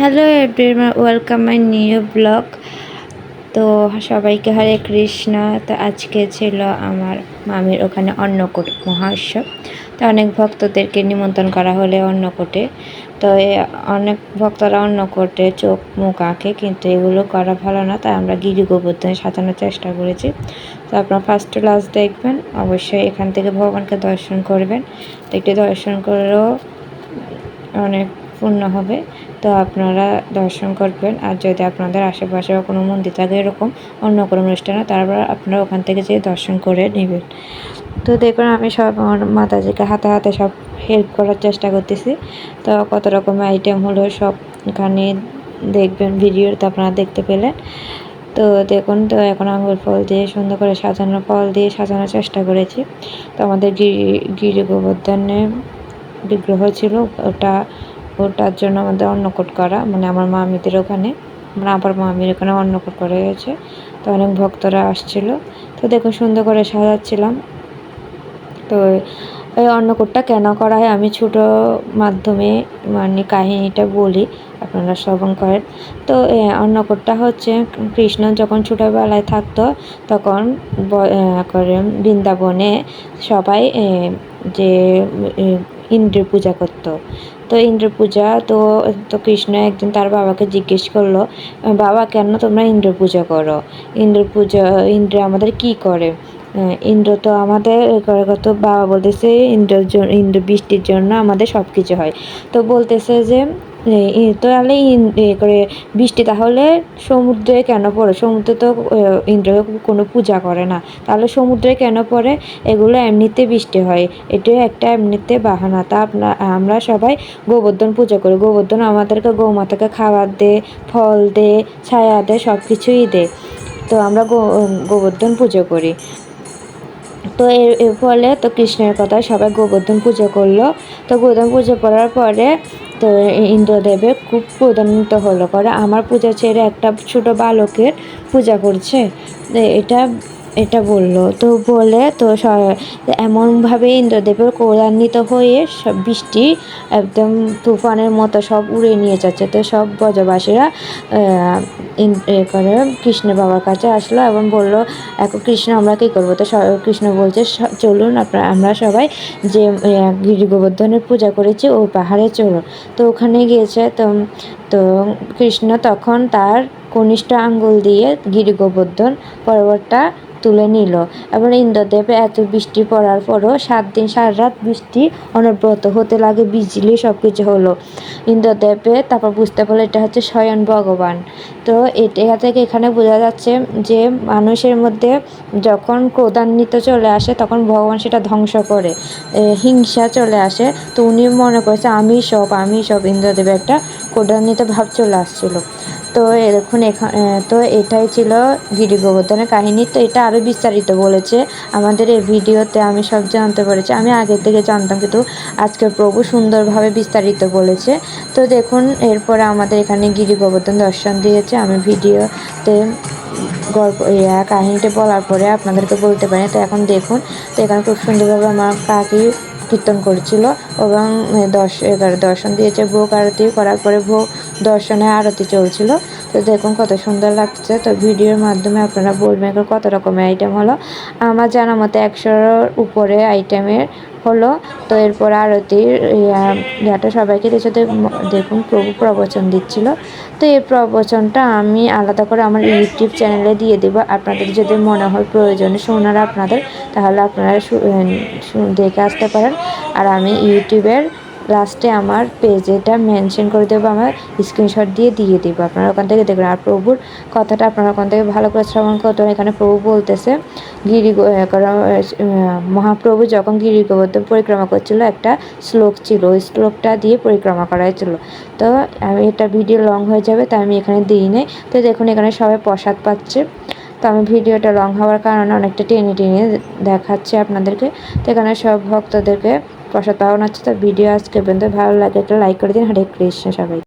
Hello everyone welcome my new blog তো সবাইকে হরে কৃষ্ণ। তো আজকে ছিল আমার মামির ওখানে অন্নকূট মহোৎসব। তো অনেক ভক্তদেরকে নিমন্ত্রণ করা হলে অন্নকূটে। তো অনেক ভক্তরা অন্নকূটে চোখ, মুখ আঁকে, কিন্তু এগুলো করা ভালো না, তাই আমরা গিরি গোবর্ধনে সাজানোর চেষ্টা করেছি। তো আপনারা ফার্স্ট লাস্ট দেখবেন, অবশ্যই এখান থেকে ভগবানকে দর্শন করবেন। তো একটি দর্শন করেও অনেক পূর্ণ হবে। তো আপনারা দর্শন করবেন। আর যদি আপনাদের আশেপাশে কোনো মন্দির থাকে এরকম অন্য কোনো অনুষ্ঠানে তারপর আপনারা ওখান থেকে যেয়ে দর্শন করে নেবেন। তো দেখুন, আমি সব আমার মাতাজিকে হাতে হাতে সব হেল্প করার চেষ্টা করতেছি। তো কত রকম আইটেম হলো সব এখানে দেখবেন ভিডিওতে আপনারা দেখতে পেলেন। তো দেখুন, তো এখন আঙুর ফল দিয়ে সুন্দর করে সাজানো, ফল দিয়ে সাজানোর চেষ্টা করেছি। তো আমাদের গিরি গিরি গোবর্ধনে বিগ্রহ ছিল, ওটা ওটার জন্য আমাদের অন্নকূট করা মানে আমার মামিদের ওখানে। আমার আবার মামির ওখানে অন্নকূট করা হয়েছে। তো অনেক ভক্তরা আসছিল। তো দেখুন, সুন্দর করে সাজাচ্ছিলাম। তো এই অন্নকূটটা কেন করা হয়, আমি ছোট মাধ্যমে মানে কাহিনীটা বলি, আপনারা শ্রবণ করেন। তো অন্নকূটটা হচ্ছে কৃষ্ণ যখন ছোটোবেলায় থাকতো, তখন করে বৃন্দাবনে সবাই যে ইন্দ্রের পূজা করত। তো ইন্দ্র পূজা তো তো কৃষ্ণ একদিন তার বাবাকে জিজ্ঞেস করল, বাবা, কেন তোমরা ইন্দ্র পূজা করো? ইন্দ্র পূজা, ইন্দ্র আমাদের কি করে? ইন্দ্র তো আমাদের কত, বাবা বলতেছে, ইন্দ্রের জন্য ইন্দ্র বৃষ্টির জন্য আমাদের সব কিছু হয়। তো বলতেছে যে তাহলে করে বৃষ্টি তাহলে সমুদ্রে কেন পড়ে? সমুদ্রে তো ইন্দ্র কোনো পূজা করে না। তাহলে সমুদ্রে কেন পড়ে? এগুলো এমনিতে বৃষ্টি হয়। এটাও একটা এমনিতে বাহানা। তা আপনার আমরা সবাই গোবর্ধন পুজো করি। গোবর্ধন আমাদেরকে গৌমাতাকে খাবার দে, ফল দে, ছায়া দে সব কিছুই দে। তো আমরা গোবর্ধন পুজো করি। তো এর ফলে তো কৃষ্ণের কথা সবাই গোবর্ধন পুজো করল। তো গোবর্ধন পুজো করার পরে তো ইন্দ্রদেবের খুব প্রধানিত হলো। করে আমার পূজা ছেড়ে একটা ছোট বালকের পূজা করছে। এটা এটা বলল। তো বলে তো এমনভাবে ইন্দ্রদেবের কৌরান্বিত হয়ে সব বৃষ্টি একদম তুফানের মতো সব উড়ে নিয়ে যাচ্ছে। তো সব ব্রজবাসীরা করে কৃষ্ণ বাবার কাছে আসলো এবং বলল এখন কৃষ্ণ, আমরা কী করব? তো কৃষ্ণ বলছে চলুন আপনার আমরা সবাই যে গিরি গোবর্ধনের পূজা করেছি, ওই পাহাড়ে চলুন। তো ওখানে গিয়েছে, তো তো কৃষ্ণ তখন তার কনিষ্ঠ আঙ্গুল দিয়ে গিরি গোবর্ধন পর্বতটা তুলে নিল এবং ইন্দ্রদেব এত বৃষ্টি পড়ার পরও সাত দিন সারা রাত বৃষ্টি অনবরত হতে লাগে, বিজলি সব কিছু হলো। ইন্দ্রদেবে তারপর বুঝতে পারল এটা হচ্ছে স্বয়ং ভগবান। তো এটা থেকে এখানে বোঝা যাচ্ছে যে মানুষের মধ্যে যখন ক্রোধান্বিত চলে আসে, তখন ভগবান সেটা ধ্বংস করে হিংসা চলে আসে। তো উনি মনে করেছে, আমি সব আমি সব। ইন্দ্রদেবের একটা ক্রোধান্বিত ভাব চলে আসছিল। তো এখানে তো এটাই ছিল গিরি গোবর্ধনের কাহিনী। তো এটা আরও বিস্তারিত বলেছে। আমাদের এই ভিডিওতে আমি সব জানতে পেরেছি। আমি আগে থেকে জানতাম, কিন্তু আজকে প্রভু সুন্দরভাবে বিস্তারিত বলেছে। তো দেখুন, এরপরে আমাদের এখানে গিরি গোবর্ধন দর্শন দিয়েছে। আমি ভিডিওতে গল্প কাহিনীটা বলার পরে আপনাদেরকে বলতে পারি। তো এখন দেখুন, তো এখানে খুব সুন্দরভাবে আমার কাকি কীর্তন করছিল এবং দশ, এগারো দর্শন দিয়েছে। ভোগ আরতি করার পরে ভোগ দর্শনে আরতি চলছিল। তো দেখুন কত সুন্দর লাগছে। তো ভিডিওর মাধ্যমে আপনারা বলবেন কত রকমের আইটেম হলো। আমার জানা মতো একশোর উপরে আইটেমের হলো। তো এরপর আরতির ইয়াটা সবাইকে সাথে দেখুন প্রভু প্রবচন দিচ্ছিল। তো এই প্রবচনটা আমি আলাদা করে আমার ইউটিউব চ্যানেলে দিয়ে দেবো। আপনাদের যদি মনে হয় প্রয়োজনে শোনার আপনাদের, তাহলে আপনারা দেখে আসতে পারেন। আর আমি ইউটিউবের লাস্টে আমার পেজেটা মেনশন করে দেবো, আমার স্ক্রিনশট দিয়ে দিয়ে দেবো। আপনারা ওখান থেকে দেখবেন। আর প্রভুর কথাটা আপনারা ওখান থেকে ভালো করে শ্রবণ করতে এখানে প্রভু বলতেছে গিরি মহাপ্রভু যখন গিরি গোবর্ধন পরিক্রমা করছিল, একটা শ্লোক ছিল। ওই শ্লোকটা দিয়ে পরিক্রমা করা হয়েছিল তো আমি, এটা ভিডিও লং হয়ে যাবে, তাই আমি এখানে দিই নেই। তো দেখুন, এখানে সবাই প্রসাদ পাচ্ছে। তো আমি ভিডিওটা লং হওয়ার কারণে অনেকটা টেনে টেনে দেখাচ্ছি আপনাদেরকে। তো এখানে সব ভক্তদেরকে প্রসাদ তাও নাচ্ছে তো ভিডিও আজকে পর্যন্ত ভালো লাগে, একটা লাইক করে দিন হরে কৃষ্ণ সবাই।